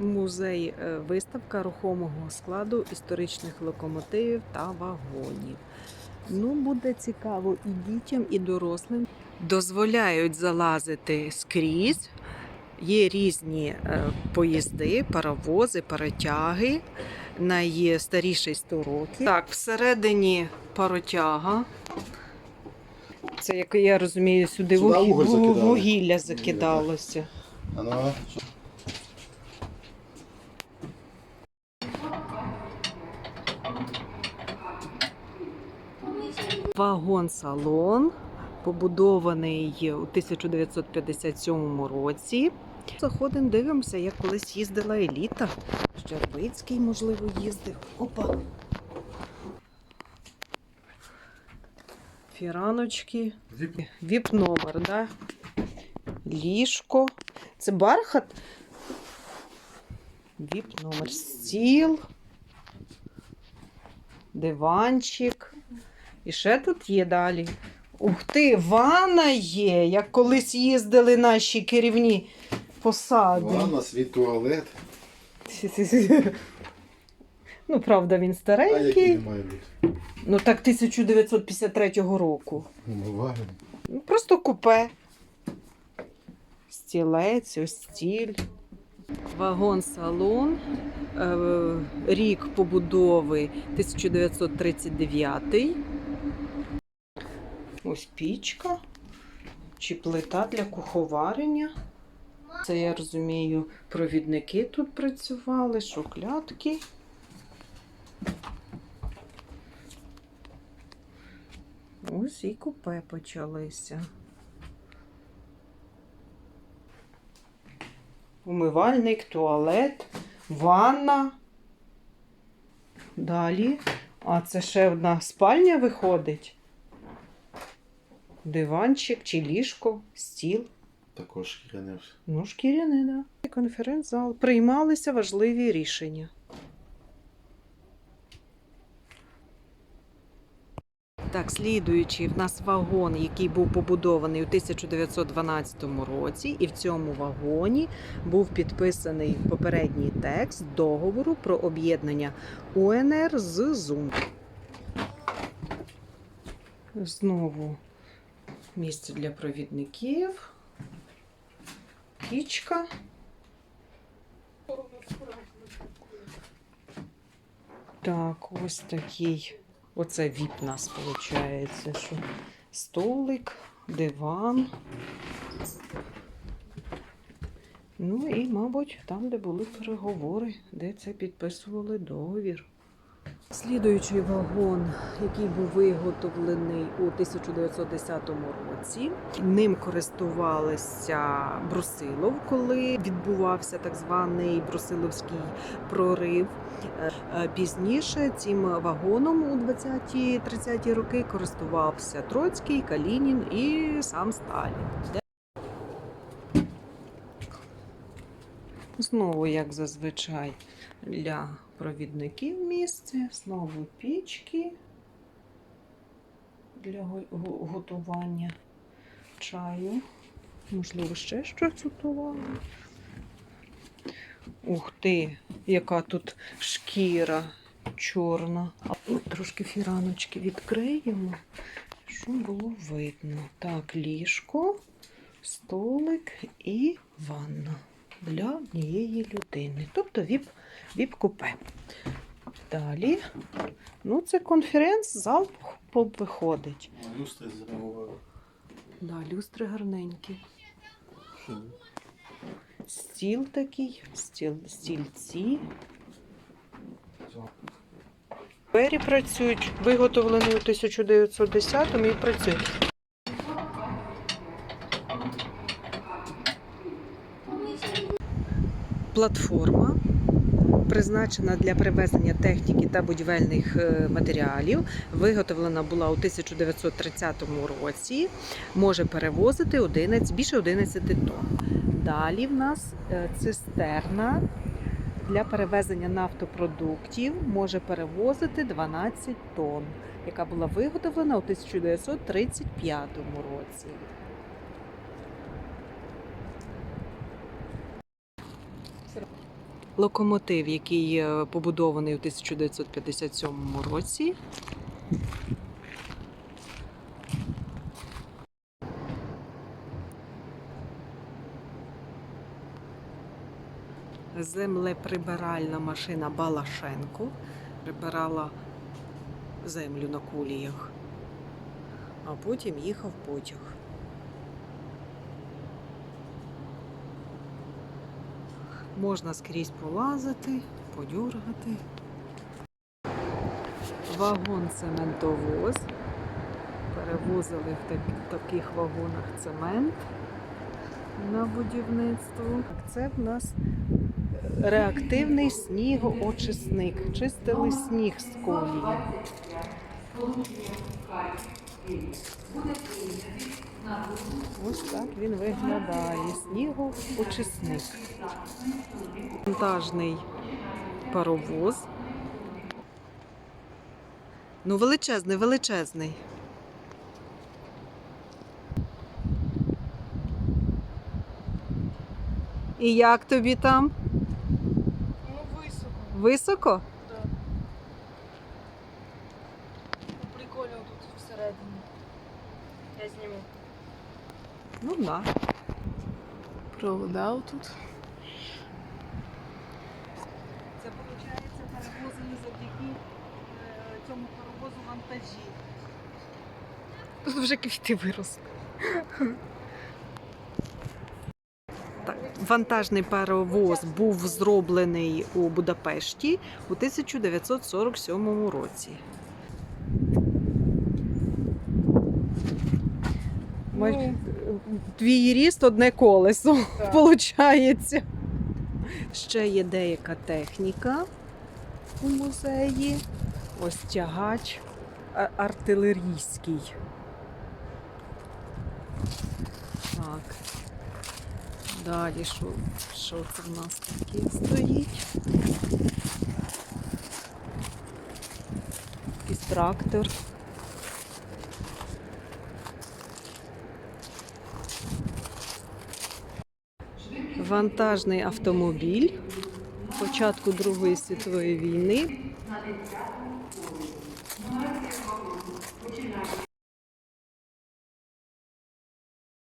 Музей е, виставка рухомого складу історичних локомотивів та вагонів. Ну, буде цікаво і дітям, і дорослим. Дозволяють залазити скрізь. Є різні е, поїзди, паровози, паротяги. Найстаріший 100 років. Так, всередині паротяга. Це, як я розумію, сюди, Сюди вугі- вугілля закидалося. Вагон-салон, побудований у 1957 році. Заходимо, дивимося, як колись їздила еліта. Щербицький, можливо, їздив. Опа. Фіраночки. Віп. Номер, да? Ліжко. Це бархат. Віп номер. Стіл. Диванчик. І ще тут є далі. Ух ти, ванна є, як колись їздили наші керівні посади. Ванна, свій туалет. Ну, правда, він А який старенький. має бути? Ну так 1953 року. Умивальник. Ну, Просто купе. Стілець, ось стіль. Вагон-салон. Е, Рік побудови 1939. Ось пічка. Чи плита для куховарення. Це, я розумію, провідники тут працювали, шуклятки. Ось і купе почалися. Умивальник, туалет, ванна. Далі. А це ще одна спальня виходить. Диванчик чи ліжко, стіл. Також шкіряне. Ну, шкіряне, да. Конференц-зал. Приймалися важливі рішення. Так, слідуючий в нас вагон, який був побудований у 1912 році, і в цьому вагоні був підписаний попередній текст договору про об'єднання УНР з ЗУМ. Знову місце для провідників. Пічка. Так, ось такий. Оце віп нас виходить. Що столик, диван. Ну і, мабуть, там, де були переговори, де це підписували договір. Слідуючий вагон, який був виготовлений у 1910 році. Ним користувалися Брусилов, коли відбувався так званий Брусиловський прорив. Е, Пізніше цим вагоном у 20-30 роки користувався Троцький, Калінін і сам Сталін. Знову, як зазвичай, для провідників місце, знову пічки для го- го- готування чаю. Можливо, ще щось готували. Ух ти, яка тут шкіра чорна. Трошки фіраночки відкриємо, щоб було видно. Так, ліжко, столик і ванна для однієї людини. Тобто віп, віп-купе. Далі, ну, це конференц-зал виходить. Люстри зреагували. Да, люстри гарненькі. Стіл такий, стіл, стільці. Двері працюють, виготовлені у 1910-му і працюють. Платформа призначена для перевезення техніки та будівельних е, матеріалів. Виготовлена була у 1930 році. Може перевозити 11, більше 11 тонн. Далі в нас е, цистерна для перевезення нафтопродуктів може перевозити 12 тонн, яка була виготовлена у 1935 році. Локомотив, який е, побудований у 1957 році. Землеприбиральна машина Балашенко прибирала землю на куліях, а потім їхав потяг. Можна скрізь пролазити, подюргати. Вагон цементовоз. Перевозили в таких вагонах цемент на будівництво. Це в нас реактивний снігоочисник. Чистили сніг з колії. Ось так він виглядає. Снігоочисник. Монтажний паровоз. Ну, величезний, величезний. І як тобі там? Ну, високо. Високо? Так. Ну, Прикольно тут всередині. Я зніму. Ну на. Провода тут. Це виходить перевозили завдяки е, цьому паровозу вантажі. Тут вже квіти виросли. Так, вантажний паровоз був зроблений у Будапешті у 1947 році. Ми- Твій ріст одне колесо, виходить. Ще є деяка техніка у музеї. Ось тягач артилерійський. Так. Далі, що, що це в нас таке стоїть? Якийсь трактор. Вантажний автомобіль початку Другої світової війни